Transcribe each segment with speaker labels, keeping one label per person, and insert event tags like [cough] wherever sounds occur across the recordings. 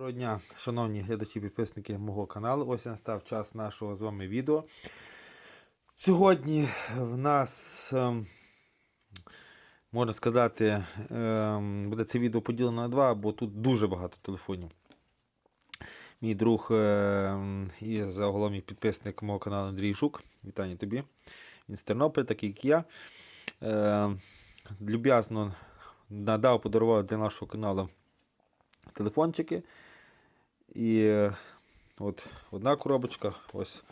Speaker 1: Доброго дня, шановні глядачі підписники мого каналу. Ось настав час нашого з вами відео. Сьогодні в нас, ем, можна сказати, ем, буде це відео поділено на два, бо тут дуже багато телефонів. Мій друг ем, і загалом і підписник мого каналу Андрій Жук. Вітання тобі. Він з Тернополя, такий як я. Люб'язно надав, подарував для нашого каналу телефончики. І от одна коробочка, ось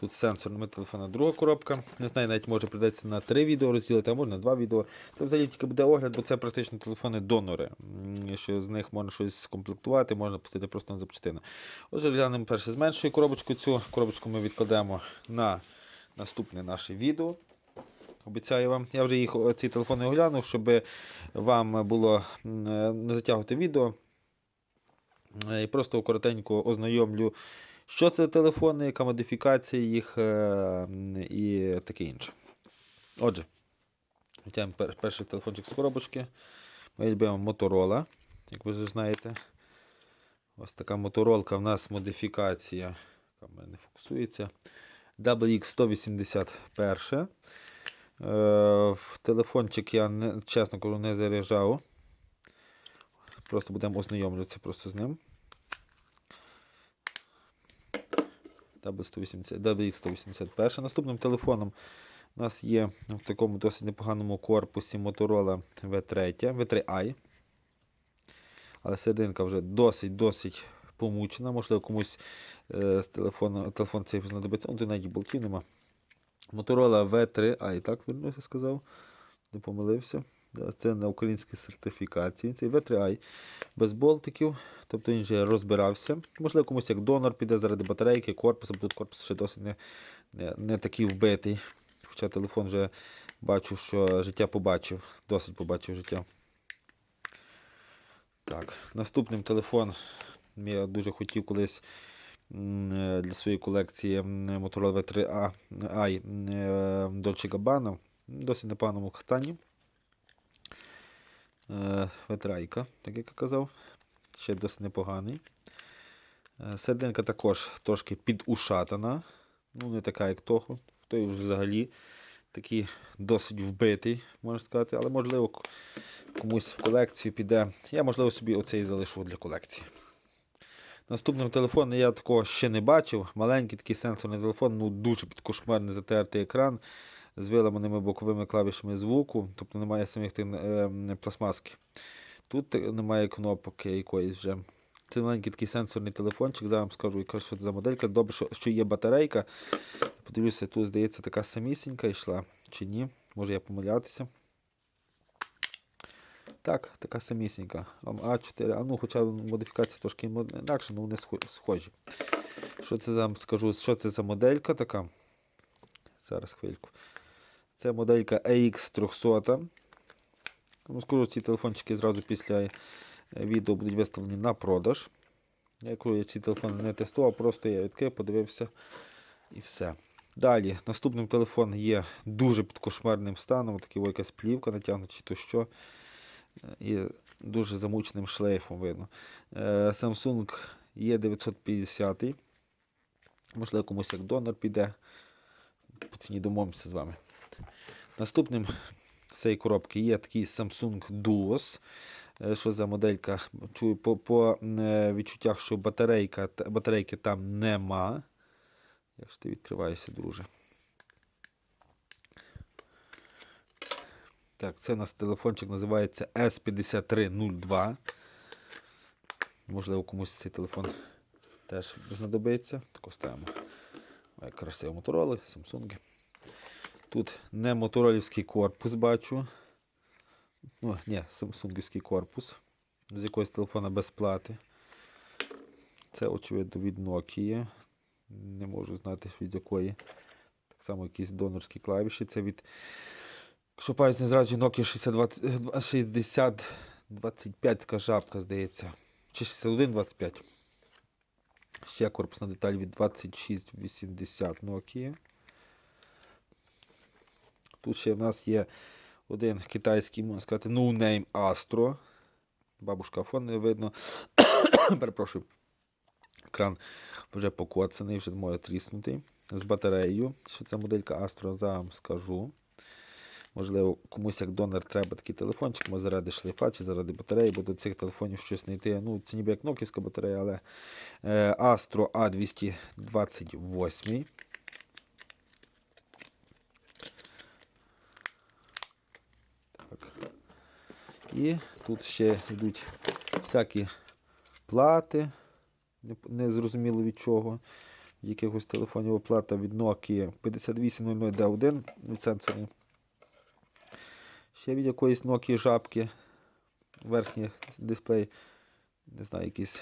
Speaker 1: тут з сенсорними телефонами друга коробка. Не знаю, навіть може прийдеться на три відео розділити, а може на два відео. Це взагалі тільки буде огляд, бо це практично телефони-донори. Що з них можна щось скомплектувати, можна пустити просто на запчастину. Отже, глянемо перше з меншою коробочкою. Цю коробочку ми відкладемо на наступне наше відео. Обіцяю вам. Я вже їх ці телефони оглянув, щоб вам було е, не затягувати відео. Е, І просто коротенько ознайомлю, що це телефони, яка модифікація їх е, і таке інше. Отже, витягнемо перший телефончик з коробочки. Ми любимо Motorola, як ви вже знаєте. Ось така моторолка в нас модифікація, мене не фокусується. WX181. Е, телефончик я чесно кажу, не заряджав. Просто будемо ознайомлюватися просто з ним. W180, WX181. Наступним телефоном у нас є в такому досить непоганому корпусі Motorola V3, V3i. Але серединка вже досить-досить помучена. Можливо, комусь е, телефону, телефон цей знадобиться. Он тут навіть болтів нема. Motorola V3i, так вернуся сказав. Не помилився. Це на українській сертифікації. Цей V3i без болтиків. Тобто він вже розбирався. Можливо, комусь як донор піде заради батарейки, корпусу, тут корпус ще досить не, не, не такий вбитий. Хоча телефон вже бачу, що життя побачив. Досить побачив життя. Так, наступним телефон я дуже хотів колись для своєї колекції Motorola V3i е, Dolce Gabbana. Досить непоганому стані. Е, Ветрайка, так як я казав. Ще досить непоганий. Е, Серединка також трошки підушатана. Ну, не така, як того. Той взагалі такий досить вбитий, можна сказати, але можливо комусь в колекцію піде. Я, можливо, собі оцей залишу для колекції. Наступним телефоном я такого ще не бачив. Маленький такий сенсорний телефон, ну дуже підкошмарний затертий екран з виламаними боковими клавішами звуку, тобто немає самих тих, е, пластмаски. Тут немає кнопок якоїсь вже. Це маленький такий сенсорний телефончик, зараз вам скажу, яка що це за моделька. Добре, що, що є батарейка. Подивлюся, тут, здається, така самісінька йшла, чи ні. Може я помилятися. Так, така самісінька. А4, а ну, хоча модифікація трошки інакша, але вони схожі. Що це за, скажу, що це за моделька така? Зараз хвильку. Це моделька AX300. Ну, скажу, ці телефончики зразу після е, відео будуть виставлені на продаж. Я коли я ці телефони не тестував, просто я відкрив, подивився і все. Далі, наступним телефон є дуже під кошмарним станом, такий якась плівка натягнута, чи то що. Е, І дуже замученим шлейфом видно. Е, Samsung E950. Можливо, комусь як донор піде. По ціні домовимося з вами. Наступним цієї коробки є такий Samsung Duos. Е, Що за моделька? Чую по, по е, відчуттях, що батарейка, батарейки там нема. Як ж ти відкриваєшся, друже? Так, це у нас телефончик називається S5302. Можливо, комусь цей телефон теж знадобиться. Так ставимо. Ой, красиво мотороли, Samsung. Тут не моторолівський корпус бачу. Ну, ні, самсунгівський корпус. З якогось телефона без плати. Це, очевидно, від Nokia. Не можу знати, від якої. Так само якісь донорські клавіші. Це від. Якщо пам'ять не зраджує Nokia 6020 6025, така жабка, здається. Чи 6125. Ще корпусна деталь від 2680 Nokia. Тут ще в нас є один китайський, можна сказати, no name Astro. Бабушка фон не видно. [coughs] перепрошую, екран вже покоцаний, вже може тріснути. З батареєю. Що це моделька Astro, зараз вам скажу. Можливо, комусь як донор треба такий телефончик, може заради шлейфа чи заради батареї, бо до цих телефонів щось знайти. Ну, це ніби як ноківська батарея, але е, Astro A228. І тут ще йдуть всякі плати, не- зрозуміло від чого. Якихось телефонів оплата від Nokia 5800D1 від сенсорів. Ще від якоїсь Nokia жабки. Верхній дисплей. Не знаю, якийсь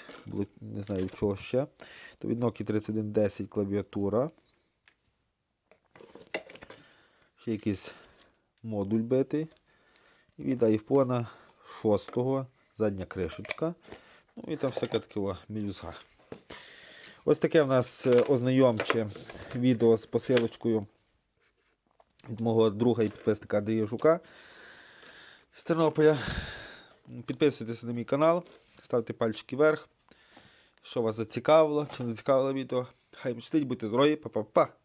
Speaker 1: не знаю чого ще. То від Nokia 3110 клавіатура. Ще якийсь модуль битий. І від iPhone 6 задня кришечка. Ну і там всяка така мілюзга. Ось таке в нас е, ознайомче відео з посилочкою від мого друга і підписника Андрія Жука з Тернополя. Підписуйтесь на мій канал, ставте пальчики вверх. Що вас зацікавило, чи не зацікавило відео. Хай мечтить, будьте здорові, па-па-па!